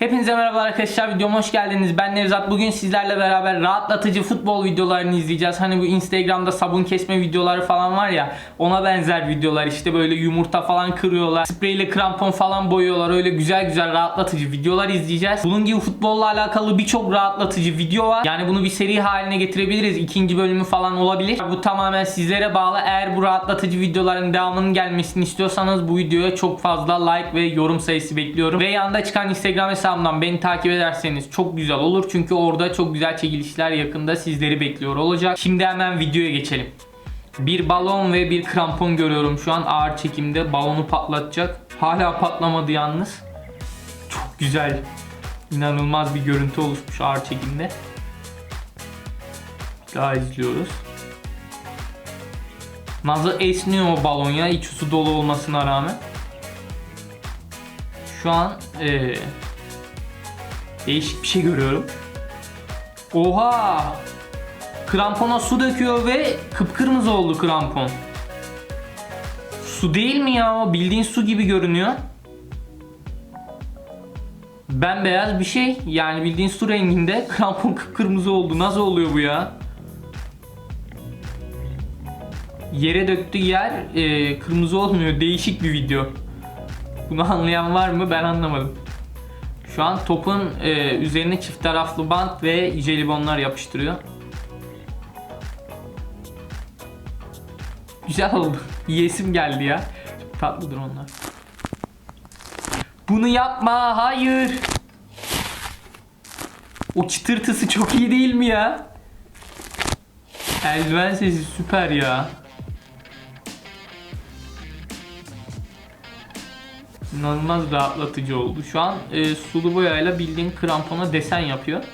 Hepinize merhaba arkadaşlar videoma hoş geldiniz. Ben Nevzat. Bugün sizlerle beraber rahatlatıcı futbol videolarını izleyeceğiz. Hani bu Instagram'da sabun kesme videoları falan var ya ona benzer videolar işte böyle yumurta falan kırıyorlar. Spreyle krampon falan boyuyorlar. Öyle güzel güzel rahatlatıcı videolar izleyeceğiz. Bunun gibi futbolla alakalı birçok rahatlatıcı video var. Yani bunu bir seri haline getirebiliriz. İkinci bölümü falan olabilir. Bu tamamen sizlere bağlı. Eğer bu rahatlatıcı videoların devamının gelmesini istiyorsanız bu videoya çok fazla like ve yorum sayısı bekliyorum. Ve yanında çıkan Instagram hesabımdan beni takip ederseniz çok güzel olur. Çünkü orada çok güzel çekilişler yakında sizleri bekliyor olacak. Şimdi hemen videoya geçelim. Bir balon ve bir krampon görüyorum şu an ağır çekimde. Balonu patlatacak. Hala patlamadı yalnız. Çok güzel. İnanılmaz bir görüntü oluşmuş ağır çekimde. Daha izliyoruz. Nazlı esniyor o balon ya içi su dolu olmasına rağmen. Şu an eee, değişik bir şey görüyorum. Oha! Krampona su döküyor ve kıpkırmızı oldu krampon. Su değil mi ya? Bildiğin su gibi görünüyor. Bembeyaz bir şey. Yani bildiğin su renginde. Krampon kıpkırmızı oldu. Nasıl oluyor bu ya? Yere döktüğü yer e, kırmızı olmuyor. Değişik bir video. Bunu anlayan var mı? Ben anlamadım. Şu an topun e, üzerine çift taraflı bant ve jelibonlar yapıştırıyor. Güzel oldu. Yiyesim geldi ya. Çok tatlıdır onlar. Bunu yapma. Hayır. O çıtırtısı çok iyi değil mi ya? Eldiven sesi süper ya. İnanılmaz rahatlatıcı oldu. Şu an e, sulu boyayla bildiğin krampona desen yapıyor.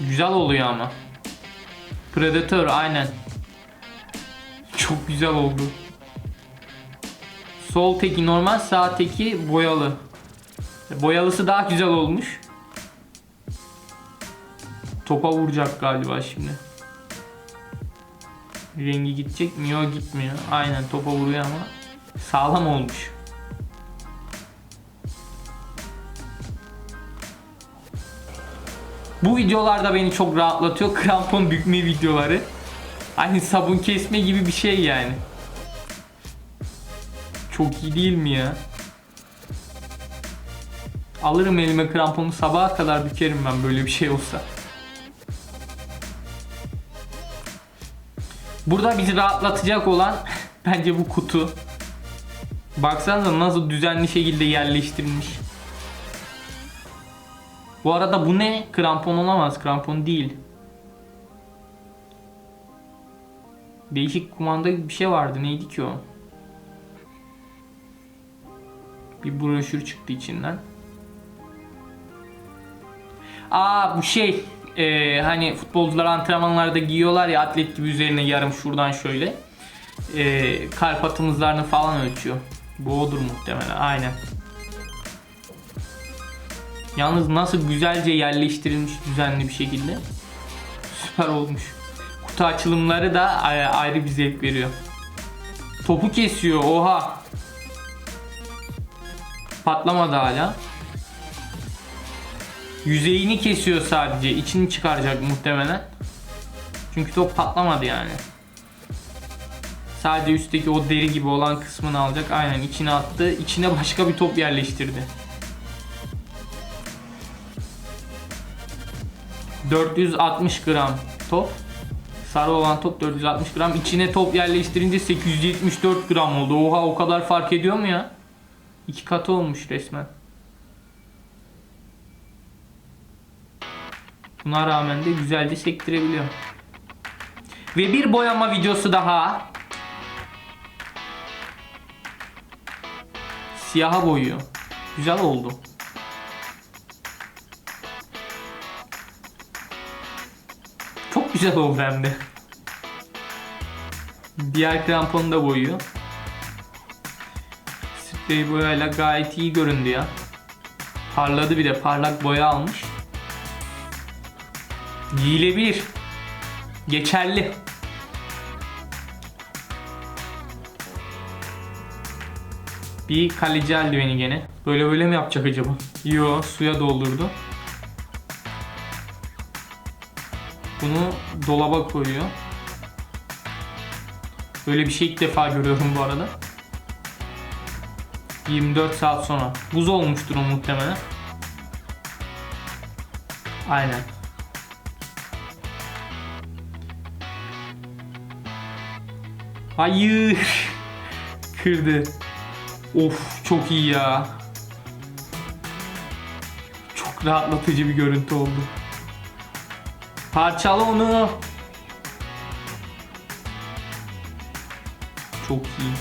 Güzel oluyor ama. Predator aynen. Çok güzel oldu. Sol teki normal, sağ teki boyalı. Boyalısı daha güzel olmuş. Topa vuracak galiba şimdi. Rengi gidecek mi? Yok gitmiyor. Aynen topa vuruyor ama sağlam olmuş. Bu videolarda beni çok rahatlatıyor. Krampon bükme videoları. Hani sabun kesme gibi bir şey yani. Çok iyi değil mi ya? Alırım elime kramponu sabaha kadar bükerim ben böyle bir şey olsa. Burada bizi rahatlatacak olan bence bu kutu. Baksanıza nasıl düzenli şekilde yerleştirilmiş. Bu arada bu ne? Krampon olamaz. Krampon değil. Değişik kumanda bir şey vardı. Neydi ki o? Bir broşür çıktı içinden. Aa bu şey e, hani futbolcular antrenmanlarda giyiyorlar ya atlet gibi üzerine yarım şuradan şöyle. E, kalp atımızlarını falan ölçüyor. Bu odur muhtemelen aynen. Yalnız nasıl güzelce yerleştirilmiş düzenli bir şekilde. Süper olmuş. Kutu açılımları da ay- ayrı bir zevk veriyor. Topu kesiyor oha. Patlamadı hala. Yüzeyini kesiyor sadece. içini çıkaracak muhtemelen. Çünkü top patlamadı yani. Sadece üstteki o deri gibi olan kısmını alacak. Aynen içine attı. İçine başka bir top yerleştirdi. 460 gram top. Sarı olan top 460 gram. İçine top yerleştirince 874 gram oldu. Oha o kadar fark ediyor mu ya? İki katı olmuş resmen. Buna rağmen de güzelce sektirebiliyor. Ve bir boyama videosu daha. Siyaha boyuyor. Güzel oldu. Güzel oldu hem. Diğer kramponu da boyuyor. Sprey boyayla gayet iyi göründü ya. Parladı bir de parlak boya almış. Giyilebilir. Geçerli. Bir kaleci eldiveni gene. Böyle böyle mi yapacak acaba? Yo suya doldurdu. Bunu dolaba koyuyor. Böyle bir şey ilk defa görüyorum bu arada. 24 saat sonra. Buz olmuştur o muhtemelen. Aynen. Hayır. Kırdı. Of çok iyi ya. Çok rahatlatıcı bir görüntü oldu. Parçala onu. Çok iyi.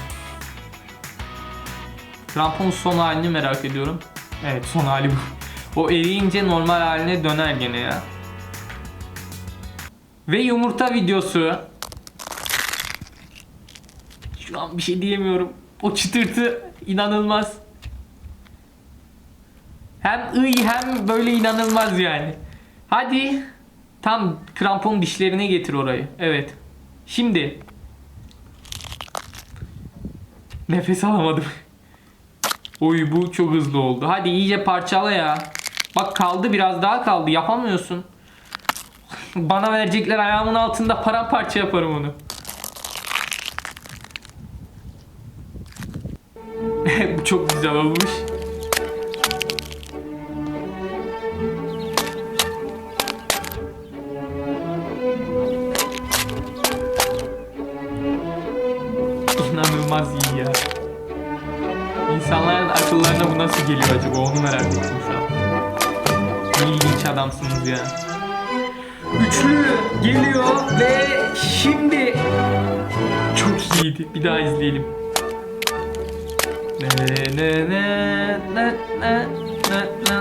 Krampon son halini merak ediyorum. Evet son hali bu. O eriyince normal haline döner gene ya. Ve yumurta videosu. Şu an bir şey diyemiyorum. O çıtırtı inanılmaz. Hem ıy hem böyle inanılmaz yani. Hadi tam krampon dişlerine getir orayı. Evet. Şimdi Nefes alamadım. Oy bu çok hızlı oldu. Hadi iyice parçala ya. Bak kaldı biraz daha kaldı. Yapamıyorsun. Bana verecekler ayağımın altında paramparça yaparım onu. çok güzel olmuş. Akıllarına bu nasıl geliyor acaba onu merak ettim şu an. Ne ilginç adamsınız ya. Üçlü geliyor ve şimdi çok iyiydi. Bir daha izleyelim. Ne ne ne ne ne ne ne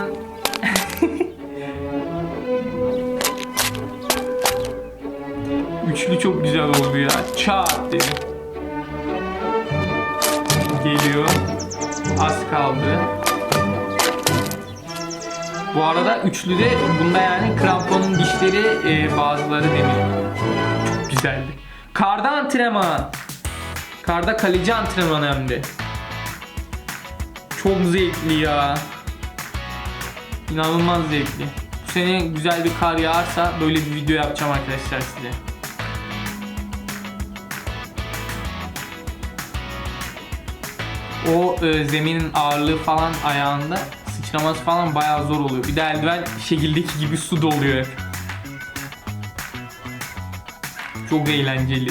Üçlü çok güzel oldu ya. Çat dedim. Geliyor. Az kaldı. Bu arada üçlüde bunda yani kramponun dişleri e, bazıları demir. Çok güzeldi. Karda antrenman. Karda kaleci antrenmanı hem de. Çok zevkli ya. İnanılmaz zevkli. Bu sene güzel bir kar yağarsa böyle bir video yapacağım arkadaşlar size. O e, zeminin ağırlığı falan ayağında sıçraması falan bayağı zor oluyor. Bir de eldiven şekildeki gibi su doluyor. Çok eğlenceli.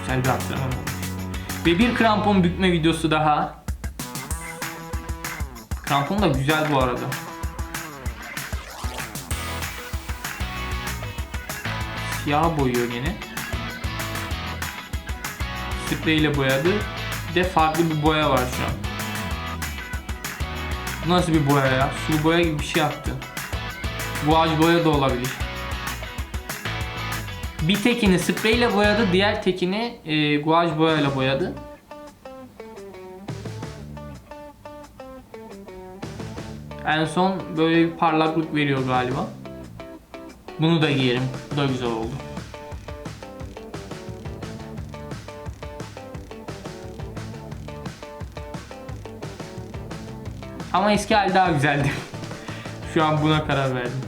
Güzel bir antrenman. Ve bir krampon bükme videosu daha. Krampon da güzel bu arada. Siyah boyuyor gene. Sprey ile boyadı. Bir de farklı bir boya var şu an. Bu nasıl bir boya ya? Sulu boya gibi bir şey yaptı. Guaj boya da olabilir. Bir tekini sprey ile boyadı, diğer tekini e, guaj boya ile boyadı. En son böyle bir parlaklık veriyor galiba. Bunu da giyerim. Bu da güzel oldu. Ama eski hali daha güzeldi. Şu an buna karar verdim.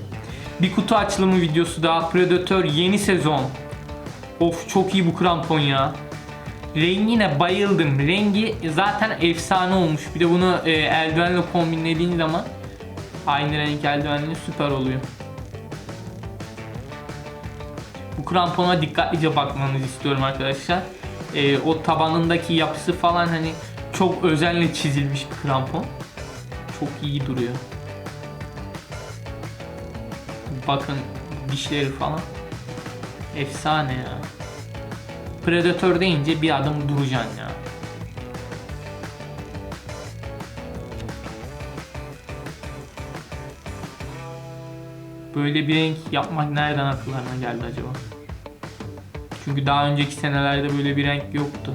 Bir kutu açılımı videosu daha. Predator yeni sezon. Of çok iyi bu krampon ya. Rengine bayıldım. Rengi zaten efsane olmuş. Bir de bunu e, eldivenle kombinlediğin zaman aynı renk eldivenle süper oluyor. Bu krampona dikkatlice bakmanızı istiyorum arkadaşlar. E, o tabanındaki yapısı falan hani çok özenle çizilmiş bir krampon. Çok iyi duruyor. Bakın dişleri falan. Efsane ya. Predator deyince bir adım duracaksın ya. Böyle bir renk yapmak nereden akıllarına geldi acaba? Çünkü daha önceki senelerde böyle bir renk yoktu.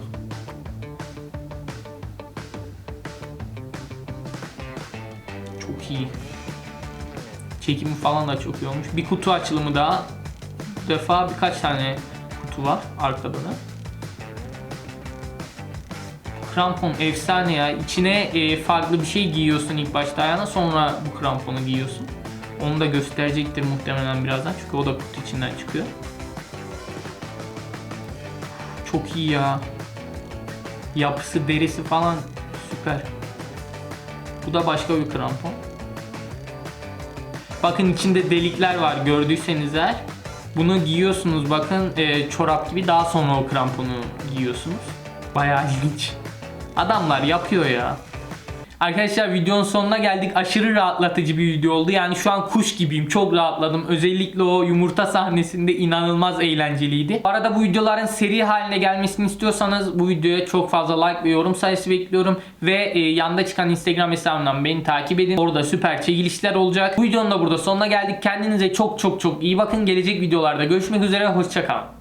Çok iyi. Çekimi falan da çok iyi olmuş. Bir kutu açılımı daha. Bu defa birkaç tane kutu var arkada da. Krampon efsane ya. İçine e, farklı bir şey giyiyorsun ilk başta ayağına sonra bu kramponu giyiyorsun. Onu da gösterecektir muhtemelen birazdan çünkü o da kutu içinden çıkıyor. Çok iyi ya. Yapısı, derisi falan süper. Bu da başka bir krampon. Bakın içinde delikler var gördüyseniz eğer. Bunu giyiyorsunuz bakın e, çorap gibi daha sonra o kramponu giyiyorsunuz. Bayağı ilginç. Adamlar yapıyor ya. Arkadaşlar videonun sonuna geldik. Aşırı rahatlatıcı bir video oldu. Yani şu an kuş gibiyim. Çok rahatladım. Özellikle o yumurta sahnesinde inanılmaz eğlenceliydi. Bu arada bu videoların seri haline gelmesini istiyorsanız bu videoya çok fazla like ve yorum sayısı bekliyorum. Ve e, yanda çıkan Instagram hesabımdan beni takip edin. Orada süper çekilişler olacak. Bu videonun da burada sonuna geldik. Kendinize çok çok çok iyi bakın. Gelecek videolarda görüşmek üzere. Hoşçakalın.